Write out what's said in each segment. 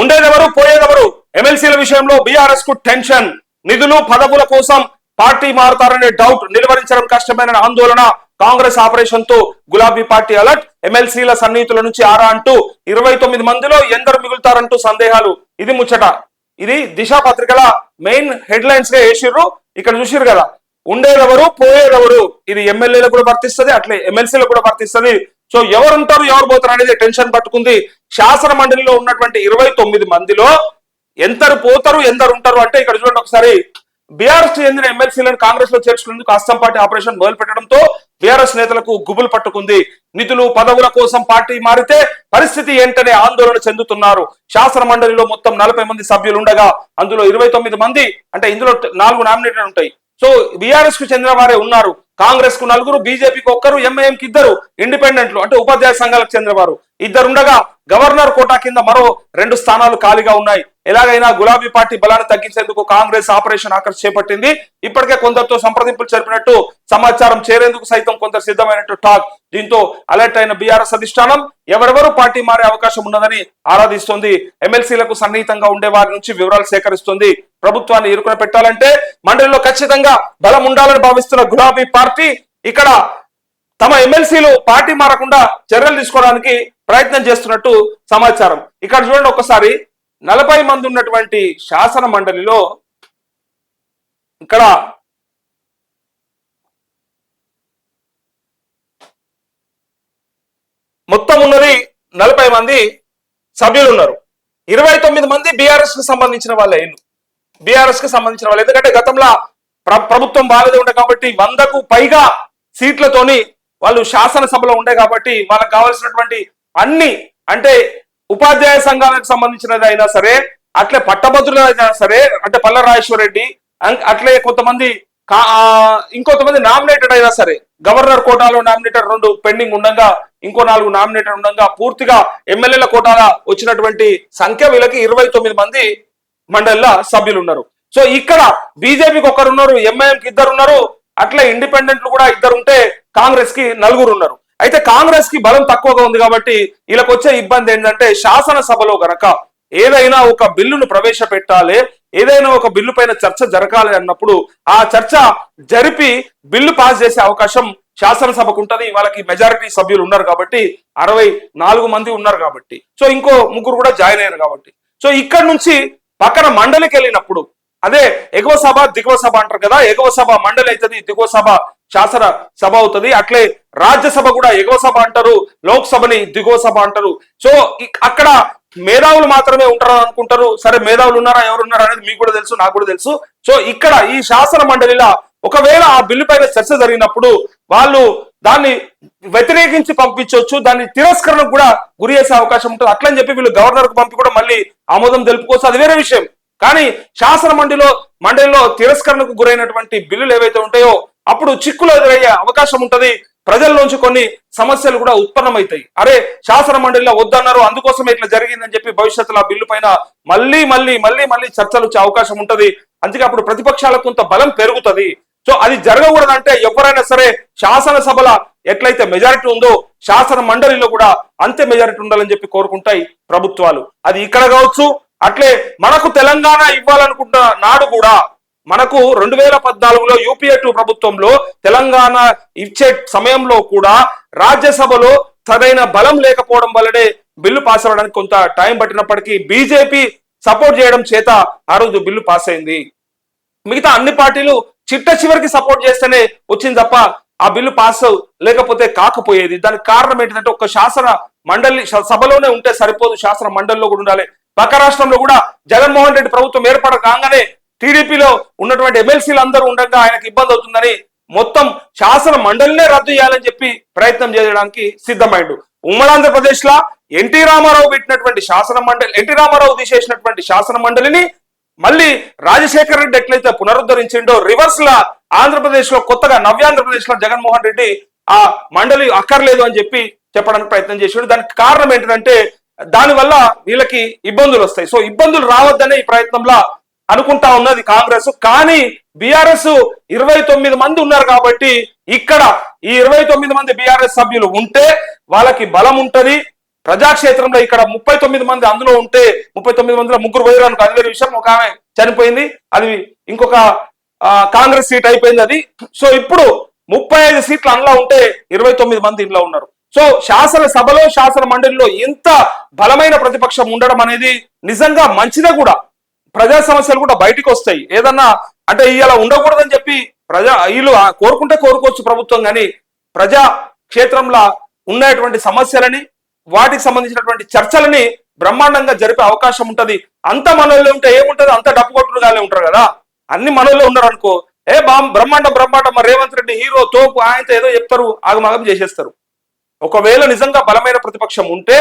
ఉండేదెవరు పోయేదెవరు? ఎమ్మెల్సీల విషయంలో బీఆర్ఎస్కు టెన్షన్. నిధులు పదవుల కోసం పార్టీ మారుతారనే డౌట్ నిలువరించడం కష్టమైన ఆందోళన కాంగ్రెస్ ఆపరేషన్తో గులాబీ పార్టీ అలర్ట్. ఎమ్మెల్సీల సన్నిహితుల నుంచి ఆరా అంటూ ఇరవై తొమ్మిది మందిలో ఎందరు మిగులుతారంటూ సందేహాలు. ఇది ముచ్చట. ఇది దిశ పత్రికల మెయిన్ హెడ్ లైన్స్గా వేసిర్రు. ఇక్కడ చూసిర్రు కదా. ఉండేదెవరు పోయేదెవరు? ఇది ఎమ్మెల్యేలకు కూడా వర్తిస్తుంది అట్లే ఎమ్మెల్సీలకు కూడా వర్తిస్తుంది. సో ఎవరుంటారు ఎవరు పోతారు అనేది టెన్షన్ పట్టుకుంది. శాసన మండలిలో ఉన్నటువంటి ఇరవై తొమ్మిది మందిలో ఎంతరు పోతారు ఎందరు ఉంటారు అంటే ఇక్కడ చూడండి ఒకసారి. బీఆర్ఎస్ చెందిన ఎమ్మెల్సీలను కాంగ్రెస్లో చేర్చుకునేందుకు అస్సాం పార్టీ ఆపరేషన్ మొదలు పెట్టడంతో బీఆర్ఎస్ నేతలకు గుబులు పట్టుకుంది. నిధులు పదవుల కోసం పార్టీ మారితే పరిస్థితి ఏంటనే ఆందోళన చెందుతున్నారు. శాసన మండలిలో మొత్తం నలభై మంది సభ్యులు ఉండగా అందులో ఇరవై తొమ్మిది మంది అంటే ఇందులో నాలుగు నామినేటెడ్ ఉంటాయి. సో బీఆర్ఎస్కు చెందిన వారే ఉన్నారు. కాంగ్రెస్కు నలుగురు బీజేపీకి ఒక్కరు ఎంఐఎం కి ఇద్దరు ఇండిపెండెంట్లు అంటే ఉపాధ్యాయ సంఘాలకు చెందినవారు ఇద్దరుండగా గవర్నర్ కోటా కింద మరో రెండు స్థానాలు ఖాళీగా ఉన్నాయి. ఎలాగైనా గులాబీ పార్టీ బలాన్ని తగ్గించేందుకు కాంగ్రెస్ ఆపరేషన్ ఆకర్ష్ చేపట్టింది. ఇప్పటికే కొందరితో సంప్రదింపులు జరిపినట్టు సమాచారం చేరేందుకు సైతం కొందరు సిద్ధమైనట్టు టాక్. దీంతో అలర్ట్ అయిన బీఆర్ఎస్ అధిష్టానం ఎవరెవరు పార్టీ మారే అవకాశం ఉన్నదని ఆరాధిస్తోంది. ఎమ్మెల్సీలకు సన్నిహితంగా ఉండే వారి నుంచి వివరాలు సేకరిస్తుంది. ప్రభుత్వాన్ని ఇరుకున పెట్టాలంటే మండలిలో ఖచ్చితంగా బలం ఉండాలని భావిస్తున్న గులాబీ పార్టీ ఇక్కడ తమ ఎమ్మెల్సీలు పార్టీ మారకుండా చర్యలు తీసుకోవడానికి ప్రయత్నం చేస్తున్నట్టు సమాచారం. ఇక్కడ చూడండి ఒకసారి నలభై మంది ఉన్నటువంటి శాసన మండలిలో ఇక్కడ మొత్తం ఉన్నది నలభై మంది సభ్యులు ఉన్నారు. ఇరవై తొమ్మిది మంది బీఆర్ఎస్కు సంబంధించిన వాళ్ళే. బీఆర్ఎస్కు సంబంధించిన వాళ్ళు. ఎందుకంటే గతంలో ప్రభుత్వం బాగానే ఉండే కాబట్టి వందకు పైగా సీట్లతోని వాళ్ళు శాసనసభలో ఉండే కాబట్టి వాళ్ళకి కావాల్సినటువంటి అన్ని అంటే ఉపాధ్యాయ సంఘాలకు సంబంధించినది అయినా సరే అట్లే పట్టభద్రులు అయినా సరే అంటే పల్ల రాజేశ్వర రెడ్డి అట్లే కొంతమంది ఇంకొంతమంది నామినేటెడ్ అయినా సరే గవర్నర్ కోటాలో నామినేటెడ్ రెండు పెండింగ్ ఉండగా ఇంకో నాలుగు నామినేటెడ్ ఉండగా పూర్తిగా ఎమ్మెల్యేల కోటాల వచ్చినటువంటి సంఖ్య వీళ్ళకి ఇరవై తొమ్మిది మంది మండలిలో సభ్యులు ఉన్నారు సో ఇక్కడ బీజేపీకి ఒకరు ఉన్నారు ఎంఐఎంకి ఇద్దరు ఉన్నారు అట్లా ఇండిపెండెంట్లు కూడా ఇద్దరు ఉంటే కాంగ్రెస్కి నలుగురు ఉన్నారు. అయితే కాంగ్రెస్కి బలం తక్కువగా ఉంది కాబట్టి వీళ్ళకి వచ్చే ఇబ్బంది ఏంటంటే శాసనసభలో గనక ఏదైనా ఒక బిల్లును ప్రవేశపెట్టాలి ఏదైనా ఒక బిల్లు పైన చర్చ జరగాలి అన్నప్పుడు ఆ చర్చ జరిపి బిల్లు పాస్ చేసే అవకాశం శాసనసభకు ఉంటది. వాళ్ళకి మెజారిటీ సభ్యులు ఉన్నారు కాబట్టి అరవై నాలుగు మంది ఉన్నారు కాబట్టి. సో ఇంకో ముగ్గురు కూడా జాయిన్ అయ్యారు కాబట్టి. సో ఇక్కడ నుంచి పక్కన మండలికి వెళ్ళినప్పుడు అదే ఎగువ సభ దిగువ సభ అంటారు కదా ఎగువ సభ మండలి అవుతుంది దిగువ సభ శాసన సభ అవుతుంది. అట్లే రాజ్యసభ కూడా ఎగువ సభ అంటారు లోక్సభని దిగువ సభ అంటారు. సో అక్కడ మేధావులు మాత్రమే ఉంటారు అనుకుంటారు. సరే మేధావులు ఉన్నారా ఎవరు ఉన్నారా అనేది మీకు కూడా తెలుసు నాకు కూడా తెలుసు. సో ఇక్కడ ఈ శాసన మండలిలా ఒకవేళ ఆ బిల్లు పైన చర్చ జరిగినప్పుడు వాళ్ళు దాన్ని వ్యతిరేకించి పంపించవచ్చు దాన్ని తిరస్కరణకు కూడా గురి చేసే అవకాశం ఉంటుంది. అట్లని చెప్పి వీళ్ళు గవర్నర్కు పంపి కూడా మళ్ళీ ఆమోదం తెలుపుకోవచ్చు. అది వేరే విషయం. కానీ శాసన మండలిలో మండలిలో తిరస్కరణకు గురైనటువంటి బిల్లులు ఏవైతే ఉంటాయో అప్పుడు చిక్కులు ఎదురయ్యే అవకాశం ఉంటది. ప్రజల్లోంచి కొన్ని సమస్యలు కూడా ఉత్పన్నమవుతాయి. అరే శాసన మండలిలో వద్దన్నారు అందుకోసమే ఇట్లా జరిగిందని చెప్పి భవిష్యత్తులో ఆ బిల్లు పైన మళ్ళీ మళ్ళీ మళ్ళీ మళ్ళీ చర్చలు వచ్చే అవకాశం ఉంటది. అందుకే అప్పుడు ప్రతిపక్షాలకు కొంత బలం పెరుగుతది. సో అది జరగకూడదంటే ఎవరైనా సరే శాసనసభల ఎట్లయితే మెజారిటీ ఉందో శాసన మండలిలో కూడా అంతే మెజారిటీ ఉండాలని చెప్పి కోరుకుంటాయి ప్రభుత్వాలు. అది ఇక్కడ కావచ్చు అట్లే మనకు తెలంగాణ ఇవ్వాలనుకుంటున్న నాడు కూడా మనకు రెండు వేల పద్నాలుగులో యూపీఏ టూ ప్రభుత్వంలో తెలంగాణ ఇచ్చే సమయంలో కూడా రాజ్యసభలో తదైన బలం లేకపోవడం వల్లనే బిల్లు పాస్ అవ్వడానికి కొంత టైం పట్టినప్పటికీ బీజేపీ సపోర్ట్ చేయడం చేత ఆ రోజు బిల్లు పాస్ అయింది. మిగతా అన్ని పార్టీలు చిట్ట చివరికి సపోర్ట్ చేస్తేనే వచ్చింది తప్ప ఆ బిల్లు పాస్ లేకపోతే కాకపోయేది. దానికి కారణం ఏంటంటే ఒక శాసన మండలి సభలోనే ఉంటే సరిపోదు. శాసన మండలిలో కూడా ఉండాలి. పక్క రాష్ట్రంలో కూడా జగన్మోహన్ రెడ్డి ప్రభుత్వం ఏర్పడ కాగానే టీడీపీలో ఉన్నటువంటి ఎమ్మెల్సీలు అందరూ ఉండగా ఆయనకు ఇబ్బంది అవుతుందని మొత్తం శాసన మండలినే రద్దు చేయాలని చెప్పి ప్రయత్నం చేయడానికి సిద్ధమైండు. ఉమ్మడి ఆంధ్రప్రదేశ్ లా ఎన్టీ రామారావు పెట్టినటువంటి శాసన మండలి ఎన్టీ రామారావు తీసేసినటువంటి శాసన మండలిని మళ్ళీ రాజశేఖర రెడ్డి ఎట్లయితే పునరుద్ధరించిండో రివర్స్ లా ఆంధ్రప్రదేశ్లో కొత్తగా నవ్యాంధ్రప్రదేశ్లో జగన్మోహన్ రెడ్డి ఆ మండలి అక్కర్లేదు అని చెప్పి చెప్పడానికి ప్రయత్నం చేసిండు. దానికి కారణం ఏంటంటే దానివల్ల వీళ్ళకి ఇబ్బందులు వస్తాయి. సో ఇబ్బందులు రావద్దనే ఈ ప్రయత్నంలో అనుకుంటా ఉన్నది కాంగ్రెస్. కానీ బీఆర్ఎస్ ఇరవై తొమ్మిది మంది ఉన్నారు కాబట్టి ఇక్కడ ఈ ఇరవై తొమ్మిది మంది బీఆర్ఎస్ సభ్యులు ఉంటే వాళ్ళకి బలం ఉంటది. ప్రజాక్షేత్రంలో ఇక్కడ ముప్పై తొమ్మిది మంది అందులో ఉంటే ముప్పై తొమ్మిది మందిలో ముగ్గురు పోయారు అనుకో అది వేరే విషయం ఒక ఆమె చనిపోయింది అది ఇంకొక కాంగ్రెస్ సీట్ అయిపోయింది అది. సో ఇప్పుడు ముప్పై ఐదు సీట్లు అందులో ఉంటే ఇరవై తొమ్మిది మంది ఇంట్లో ఉన్నారు. సో శాసన సభలో శాసన మండలిలో ఇంత బలమైన ప్రతిపక్షం ఉండడం అనేది నిజంగా మంచిదే కూడా. ప్రజా సమస్యలు కూడా బయటికి వస్తాయి. ఏదన్నా అంటే ఇలా ఉండకూడదని చెప్పి ప్రజా వీళ్ళు కోరుకుంటే కోరుకోవచ్చు ప్రభుత్వం కానీ ప్రజా క్షేత్రంలో ఉన్నటువంటి సమస్యలని వాటికి సంబంధించినటువంటి చర్చలని బ్రహ్మాండంగా జరిపే అవకాశం ఉంటది. అంత మనల్లో ఉంటే ఏముంటది? అంత డబ్బు కొట్టుడుగానే ఉంటారు కదా. అన్ని మనల్లో ఉన్నారు అనుకో ఏ బా బ్రహ్మాండం బ్రహ్మాండం రేవంత్ రెడ్డి హీరో తోపు ఆయనతో ఏదో చెప్తారు ఆగమాగం చేసేస్తారు. ఒకవేళ నిజంగా బలమైన ప్రతిపక్షం ఉంటే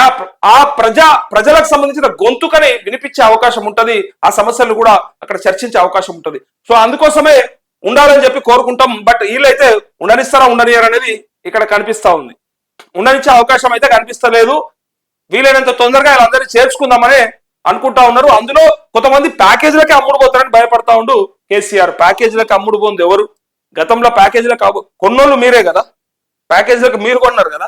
ఆ ఆ ప్రజా ప్రజలకు సంబంధించిన గొంతుకని వినిపించే అవకాశం ఉంటది. ఆ సమస్యలు కూడా అక్కడ చర్చించే అవకాశం ఉంటది. సో అందుకోసమే ఉండాలని చెప్పి కోరుకుంటాం. బట్ వీళ్ళైతే ఉండనిస్తారా ఉండనియారు అనేది ఇక్కడ కనిపిస్తా ఉంది. ఉండనిచ్చే అవకాశం అయితే కనిపిస్తలేదు. వీలైనంత తొందరగా వీళ్ళందరినీ చేర్చుకుందామని అనుకుంటా ఉన్నారు. అందులో కొంతమంది ప్యాకేజీలకే అమ్ముడు పోతారని భయపడతా ఉండు కేసీఆర్. ప్యాకేజీలకు అమ్ముడు పోంది ఎవరు? గతంలో ప్యాకేజీలకు కొన్నోళ్ళు మీరే కదా. ప్యాకేజీలకు మీరు కొన్నారు కదా?